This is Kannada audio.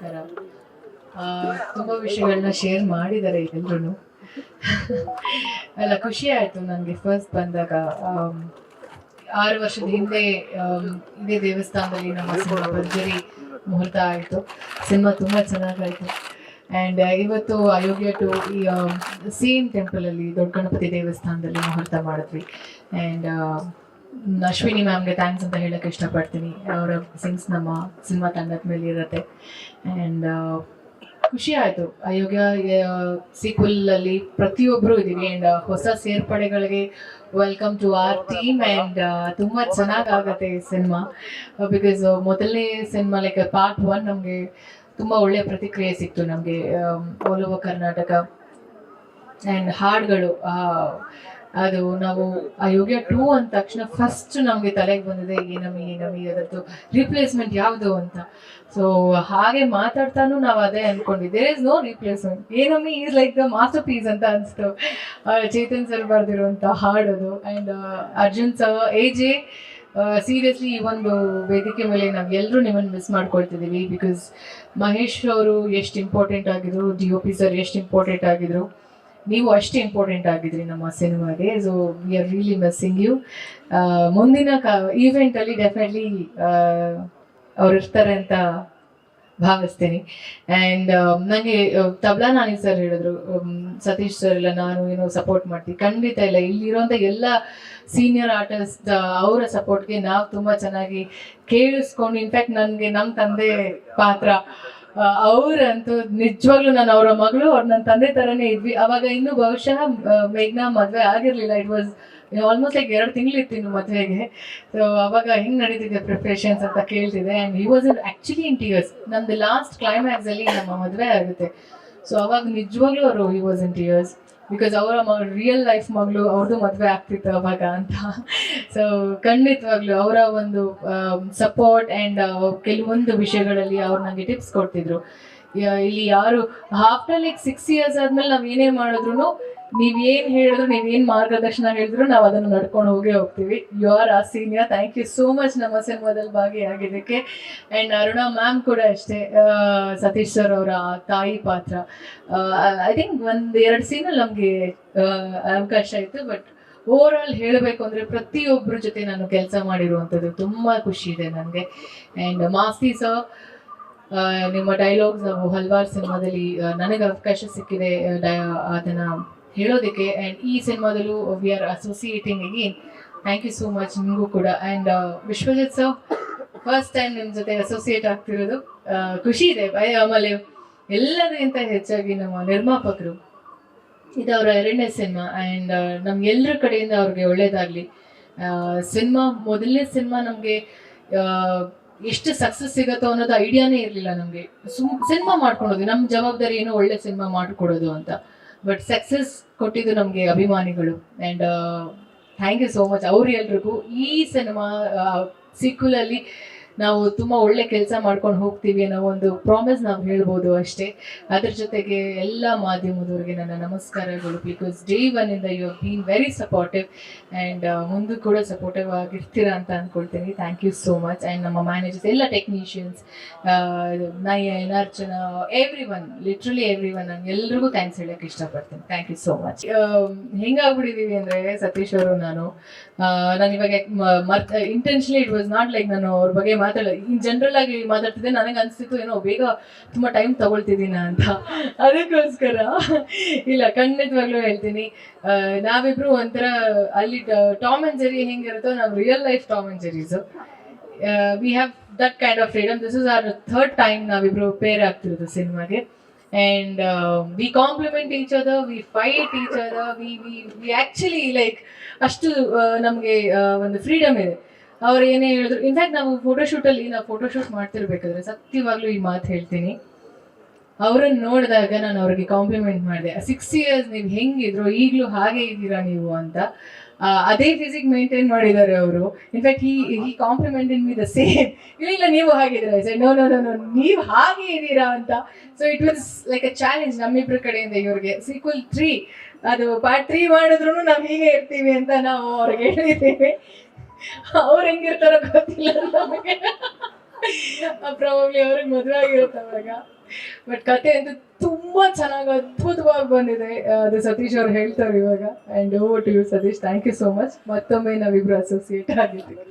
ನಮಸ್ಕಾರ. ತುಂಬಾ ವಿಷಯಗಳನ್ನ ಶೇರ್ ಮಾಡಿದ್ದಾರೆ ಎಲ್ರು ಅಲ್ಲ, ಖುಷಿ ಆಯ್ತು ನನಗೆ ಫಸ್ಟ್ ಬಂದಾಗ. ಆರು ವರ್ಷದ ಹಿಂದೆ ಇದೇ ದೇವಸ್ಥಾನದಲ್ಲಿ ನಮ್ಮ ಸಿನಿಮಾ ಭರ್ಜರಿ ಮುಹೂರ್ತ ಆಯಿತು. ಸಿನಿಮಾ ತುಂಬಾ ಚೆನ್ನಾಗಾಯ್ತು. ಆ್ಯಂಡ್ ಇವತ್ತು ಅಯೋಗ್ಯ ಟು ಈ ಸೇಮ್ ಟೆಂಪಲಲ್ಲಿ ದೊಡ್ಡ ಗಣಪತಿ ದೇವಸ್ಥಾನದಲ್ಲಿ ಮುಹೂರ್ತ ಮಾಡಿದ್ವಿ. ಆ್ಯಂಡ್ ಅಶ್ವಿನಿ ಮ್ಯಾಮ್ಗೆ ಥ್ಯಾಂಕ್ಸ್ ಅಂತ ಹೇಳಕ್ಕೆ ಇಷ್ಟಪಡ್ತೀನಿ. ಅವರ ಸಿಂಗ್ಸ್ ನಮ್ಮ ಸಿನಿಮಾ ತಂಡದ ಮೇಲೆ ಇರುತ್ತೆ. ಆ್ಯಂಡ್ ಖುಷಿ ಆಯಿತು. ಅಯೋಗ್ಯ ಸೀಕ್ವಲಲ್ಲಿ ಪ್ರತಿಯೊಬ್ಬರು ಇದ್ದೀವಿ. ಆ್ಯಂಡ್ ಹೊಸ ಸೇರ್ಪಡೆಗಳಿಗೆ welcome to our team and ತುಂಬ ಚೆನ್ನಾಗಾಗತ್ತೆ ಈ ಸಿನಿಮಾ ಬಿಕಾಸ್ ಮೊದಲನೇ ಸಿನಿಮಾ ಲೈಕ್ ಪಾರ್ಟ್ ಒನ್ ನಮಗೆ ತುಂಬ ಒಳ್ಳೆಯ ಪ್ರತಿಕ್ರಿಯೆ ಸಿಕ್ತು ನಮಗೆ. All over Karnataka. ಆ್ಯಂಡ್ ಹಾಡುಗಳು ಅದು ನಾವು ಆ ಅಯೋಗ್ಯ ಟೂ ಅಂದ ತಕ್ಷಣ ಫಸ್ಟ್ ನಮಗೆ ತಲೆಗೆ ಬಂದಿದೆ ಏನಮ್ಮಿ ಏನಮ್ಮಿ ಅದರದ್ದು ರಿಪ್ಲೇಸ್ಮೆಂಟ್ ಯಾವುದು ಅಂತ. ಸೊ ಹಾಗೆ ಮಾತಾಡ್ತಾನು ನಾವು ಅದೇ ಅನ್ಕೊಂಡಿದ್ದೆ. ಇಸ್ ನೋ ರಿಪ್ಲೇಸ್ಮೆಂಟ್ ಏನಮ್ಮಿ is like the masterpiece ಅಂತ ಅನಿಸ್ತು. ಚೇತನ್ ಸರ್ ಬರ್ದಿರುವಂಥ ಹಾಡೋದು. And Arjun sir A J seriously ಈ ಒಂದು ವೇದಿಕೆ ಮೇಲೆ ನಾವು ಎಲ್ಲರೂ ನಿಮ್ಮನ್ನು ಮಿಸ್ ಮಾಡ್ಕೊಳ್ತಿದ್ದೀವಿ. ಬಿಕಾಸ್ ಮಹೇಶ್ ಅವರು ಎಷ್ಟು ಇಂಪಾರ್ಟೆಂಟ್ ಆಗಿದ್ರು ಡಿ ಒ ಪಿ ಸರ್ ಎಷ್ಟು ಇಂಪಾರ್ಟೆಂಟ್ ಆಗಿದ್ರು. ನೀವು ಅಷ್ಟೇ ಇಂಪಾರ್ಟೆಂಟ್ ಆಗಿದ್ರಿ ನಮ್ಮ ಸಿನಿಮಾಗೆ. So we are really missing you ಮುಂದಿನ ಕ ಈವೆಂಟಲ್ಲಿ ಡೆಫಿನೆಟ್ಲಿ ಅವ್ರು ಇರ್ತಾರೆ ಅಂತ ಭಾವಿಸ್ತೀನಿ. ಆ್ಯಂಡ್ ನನಗೆ ತಬ್ಲಾ ನಾನಿ ಸರ್ ಹೇಳಿದ್ರು ಸತೀಶ್ ಸರ್ ಇಲ್ಲ ನಾನು ಏನೋ ಸಪೋರ್ಟ್ ಮಾಡ್ತೀನಿ ಖಂಡಿತ ಇಲ್ಲ ಇಲ್ಲಿರುವಂಥ ಎಲ್ಲ ಸೀನಿಯರ್ ಆರ್ಟಿಸ್ಟ್ ಅವರ ಸಪೋರ್ಟ್ಗೆ ನಾವು ತುಂಬ ಚೆನ್ನಾಗಿ ಕೇಳಿಸ್ಕೊಂಡು ಇನ್ಫ್ಯಾಕ್ಟ್ ನನಗೆ ನಮ್ಮ ತಂದೆ ಪಾತ್ರ ಅವ್ರಂತೂ ನಿಜವಾಗ್ಲೂ ನಾನು ಅವರ ಮಗಳು, ಅವ್ರು ನನ್ನ ತಂದೆ ತರನೇ ಇದ್ವಿ. ಅವಾಗ ಇನ್ನು ಬಹುಶಃ ಮೇಘ್ನಾ ಮದುವೆ ಆಗಿರ್ಲಿಲ್ಲ. ಇಟ್ ವಾಸ್ ಆಲ್ಮೋಸ್ಟ್ ಲೈಕ್ ಎರಡು ತಿಂಗಳಿತ್ತು ಇನ್ನು ಮದುವೆಗೆ. ಸೊ ಅವಾಗ ಹೆಂಗ್ ನಡೀತಿದೆ ಪ್ರಿಪ್ರೇಷನ್ಸ್ ಅಂತ ಕೇಳ್ತಿದೆ and he was in actually in tears ನಮ್ದು ಲಾಸ್ಟ್ ಕ್ಲೈಮ್ಯಾಕ್ಸ್ ಅಲ್ಲಿ ನಮ್ಮ ಮದುವೆ ಆಗುತ್ತೆ. ಸೊ ಅವಾಗ ನಿಜವಾಗ್ಲೂ ಅವರು he was in tears because ಅವರ ರಿಯಲ್ ಲೈಫ್ ಮಗಳು ಅವ್ರದ್ದು ಮದುವೆ ಆಗ್ತಿತ್ತು ಅವಾಗ ಅಂತ. ಸೊ ಖಂಡಿತವಾಗ್ಲು ಅವರ ಒಂದು ಸಪೋರ್ಟ್ ಆ್ಯಂಡ್ ಕೆಲವೊಂದು ವಿಷಯಗಳಲ್ಲಿ ಅವ್ರು ನನಗೆ ಟಿಪ್ಸ್ ಕೊಡ್ತಿದ್ರು. ಇಲ್ಲಿ ಯಾರು ಆಫ್ಟರ್ ಲೈಕ್ ಸಿಕ್ಸ್ ಇಯರ್ಸ್ ಆದ್ಮೇಲೆ ನಾವ್ ಏನೇ ಮಾಡಿದ್ರು ನೀವ್ ಏನ್ ಹೇಳಿದ್ರು, ನೀವೇನ್ ಮಾರ್ಗದರ್ಶನ ಹೇಳಿದ್ರು ನಾವು ಅದನ್ನ ನಡ್ಕೊಂಡು ಹೋಗೇ ಹೋಗ್ತೀವಿ. You are a senior thank you so much ನಮ್ಮ ಸಿನಿಮಾದಲ್ಲಿ ಭಾಗಿಯಾಗಿದ್ದಕ್ಕೆ. ಅಂಡ್ ಅರುಣಾ ಮ್ಯಾಮ್ ಕೂಡ ಅಷ್ಟೇ ಸತೀಶ್ ಸರ್ ಅವರ ತಾಯಿ ಪಾತ್ರ. ಐ ಥಿಂಕ್ ಒಂದ್ ಎರಡು ಸೀನಲ್ಲಿ ನಮ್ಗೆ ಅವಕಾಶ ಇತ್ತು ಬಟ್ ಓವರ್ ಆಲ್ ಹೇಳಬೇಕು ಅಂದ್ರೆ ಪ್ರತಿಯೊಬ್ಬರ ಜೊತೆ ನಾನು ಕೆಲಸ ಮಾಡಿರುವಂಥದ್ದು ತುಂಬಾ ಖುಷಿ ಇದೆ ನನಗೆ. ಅಂಡ್ ಮಾಸ್ತಿ ಸರ್ ನಿಮ್ಮ ಡೈಲಾಗ್ಸ್ ಹಲವಾರು ಸಿನಿಮಾದಲ್ಲಿ ನನಗೆ ಅವಕಾಶ ಸಿಕ್ಕಿದೆ ಅದನ್ನ ಹೇಳೋದಕ್ಕೆ ಆ್ಯಂಡ್ ಈ ಸಿನಿಮಾದಲ್ಲೂ we are associating again thank you so much ನಿಮಗೂ ಕೂಡ. And Vishwajit sir first time ನಿಮ್ಮ ಜೊತೆ ಅಸೋಸಿಯೇಟ್ ಆಗ್ತಿರೋದು ಖುಷಿ ಇದೆ. ಬೈ ಆಮೇಲೆ ಎಲ್ಲರಿಗಿಂತ ಹೆಚ್ಚಾಗಿ ನಮ್ಮ ನಿರ್ಮಾಪಕರು. ಇದು ಅವರ ಎರಡನೇ ಸಿನಿಮಾ. ಆ್ಯಂಡ್ ನಮ್ಗೆಲ್ಲರ ಕಡೆಯಿಂದ ಅವ್ರಿಗೆ ಒಳ್ಳೇದಾಗಲಿ. ಸಿನಿಮಾ, ಮೊದಲನೇ ಸಿನಿಮಾ ನಮಗೆ ಎಷ್ಟು ಸಕ್ಸಸ್ ಸಿಗತ್ತೋ ಅನ್ನೋದು ಐಡಿಯಾನೇ ಇರಲಿಲ್ಲ ನಮಗೆ. ಸುಮ್, ಸಿನಿಮಾ ಮಾಡ್ಕೊಳೋದು ನಮ್ಮ ಜವಾಬ್ದಾರಿ ಏನು ಒಳ್ಳೆ ಸಿನಿಮಾ ಮಾಡಿಕೊಡೋದು ಅಂತ. ಬಟ್ ಸಕ್ಸಸ್ ಕೊಟ್ಟಿದ್ದು ನಮಗೆ ಅಭಿಮಾನಿಗಳು. And thank you so much ಅವ್ರು ಎಲ್ರಿಗೂ ಈ ಸಿನಿಮಾ ಸೀಕ್ವಲಲ್ಲಿ ನಾವು ತುಂಬ ಒಳ್ಳೆ ಕೆಲಸ ಮಾಡ್ಕೊಂಡು ಹೋಗ್ತೀವಿ ಅನ್ನೋ ಒಂದು ಪ್ರಾಮಿಸ್ ನಾವು ಹೇಳ್ಬೋದು ಅಷ್ಟೇ. ಅದ್ರ ಜೊತೆಗೆ ಎಲ್ಲ ಮಾಧ್ಯಮದವ್ರಿಗೆ ನನ್ನ ನಮಸ್ಕಾರಗಳು. ಬಿಕಾಸ್ ಡೇ ಒನ್ ಇಂದ you been very supportive and ಮುಂದೆ ಕೂಡ ಸಪೋರ್ಟಿವ್ ಆಗಿರ್ತೀರಾ ಅಂತ ಅಂದ್ಕೊಳ್ತೀನಿ thank you so much and ನಮ್ಮ ಮ್ಯಾನೇಜರ್ಸ್ ಎಲ್ಲ technicians Nayan Archana everyone literally everyone ನಾನು ಎಲ್ರಿಗೂ ಥ್ಯಾಂಕ್ಸ್ ಹೇಳಕ್ಕೆ ಇಷ್ಟಪಡ್ತೀನಿ. ಥ್ಯಾಂಕ್ ಯು ಸೋ ಮಚ್ ಹೆಂಗಾಗ್ಬಿಟ್ಟಿದ್ದೀವಿ ಅಂದರೆ ಸತೀಶ್ ಅವರು ನಾನು. ನಾನು ಇವಾಗ ಮರ್ತ intentionally it was not like ನಾನು ಅವ್ರ ಬಗ್ಗೆ ಮಾತಾಡ ಇನ್ ಜನರಲ್ ಆಗಿ ಮಾತಾಡ್ತಿದ್ದೆ, ನನಗೆ ಅನಿಸ್ತಿತ್ತು ಏನೋ ಬೇಗ ತುಂಬ ಟೈಮ್ ತಗೊಳ್ತಿದ್ದೀನ ಅಂತ. ಅದಕ್ಕೋಸ್ಕರ ಇಲ್ಲ, ಖಂಡಿತವಾಗ್ಲೂ ಹೇಳ್ತೀನಿ. ನಾವಿಬ್ರು ಒಂಥರ ಅಲ್ಲಿ ಟಾಮ್ ಅಂಡ್ ಜೆರಿ ಹೆಂಗಿರುತ್ತೋ, ನಾವು real life Tom and Jerrys we have that kind of freedom this is our third time ನಾವಿಬ್ರು ಪೇರ್ ಆಗ್ತಿರೋದು ಸಿನಿಮಾಗೆ and we compliment each other we fight each other we we actually like ಅಷ್ಟು ನಮಗೆ ಒಂದು ಫ್ರೀಡಮ್ ಇದೆ. ಅವ್ರು ಏನೇ ಹೇಳಿದ್ರು. ಇನ್ಫ್ಯಾಕ್ಟ್ ನಾವು ಫೋಟೋಶೂಟಲ್ಲಿ ನಾವು ಫೋಟೋಶೂಟ್ ಮಾಡ್ತಿರ್ಬೇಕಾದ್ರೆ ಸತ್ಯವಾಗ್ಲೂ ಈ ಮಾತು ಹೇಳ್ತೀನಿ. ಅವರನ್ನು ನೋಡಿದಾಗ ನಾನು ಅವ್ರಿಗೆ ಕಾಂಪ್ಲಿಮೆಂಟ್ ಮಾಡಿದೆ. ಸಿಕ್ಸ್ ಇಯರ್ಸ್ ನೀವು ಹೆಂಗಿದ್ರು? ಈಗಲೂ ಹಾಗೆ ಇದ್ದೀರಾ ನೀವು? ಅಂತ. ಅದೇ ಫಿಸಿಕ್ ಮೇಂಟೈನ್ ಮಾಡಿದ್ದಾರೆ ಅವರು. ಇನ್ಫ್ಯಾಕ್ಟ್ ಈ ಈ ಇನ್ ಮಿ ದ ಸೇಮ್ ಇಲ್ಲ ನೀವು ಹಾಗಿದ್ದೀರಾ sir no no no no ನೀವು ಹಾಗೆ ಇದ್ದೀರಾ? ಅಂತ. So it was like a challenge ನಮ್ಮಿಬ್ರ ಕಡೆಯಿಂದ ಇವ್ರಿಗೆ. ಸೀಕ್ವಲ್ ತ್ರೀ ಅದು ಪಾರ್ಟ್ ತ್ರೀ ಮಾಡಿದ್ರು ನಾವು ಹೀಗೆ ಇರ್ತೀವಿ ಅಂತ ನಾವು ಅವ್ರಿಗೆ ಹೇಳಿದ್ದೀವಿ. ಅವ್ರು ಹೆಂಗಿರ್ತಾರೋ ಗೊತ್ತಿಲ್ಲ ನಮಗೆ. ಪ್ರಾಬಬ್ಲಿ ಅವ್ರಿಗೆ ಮದುವೆ ಆಗಿರುತ್ತೆ ಬಟ್ ಕತೆ ಅಂತ ತುಂಬಾ ಚೆನ್ನಾಗಿ, ಅದ್ಭುತವಾಗಿ ಬಂದಿದೆ. ಅದು ಸತೀಶ್ ಅವ್ರು ಹೇಳ್ತಾರೆ ಇವಾಗ. And over to you Satish thank you so much ಮತ್ತೊಮ್ಮೆ ನಾವಿಬ್ರು ಅಸೋಸಿಯೇಟ್ ಆಗಿದ್ದೀವಿ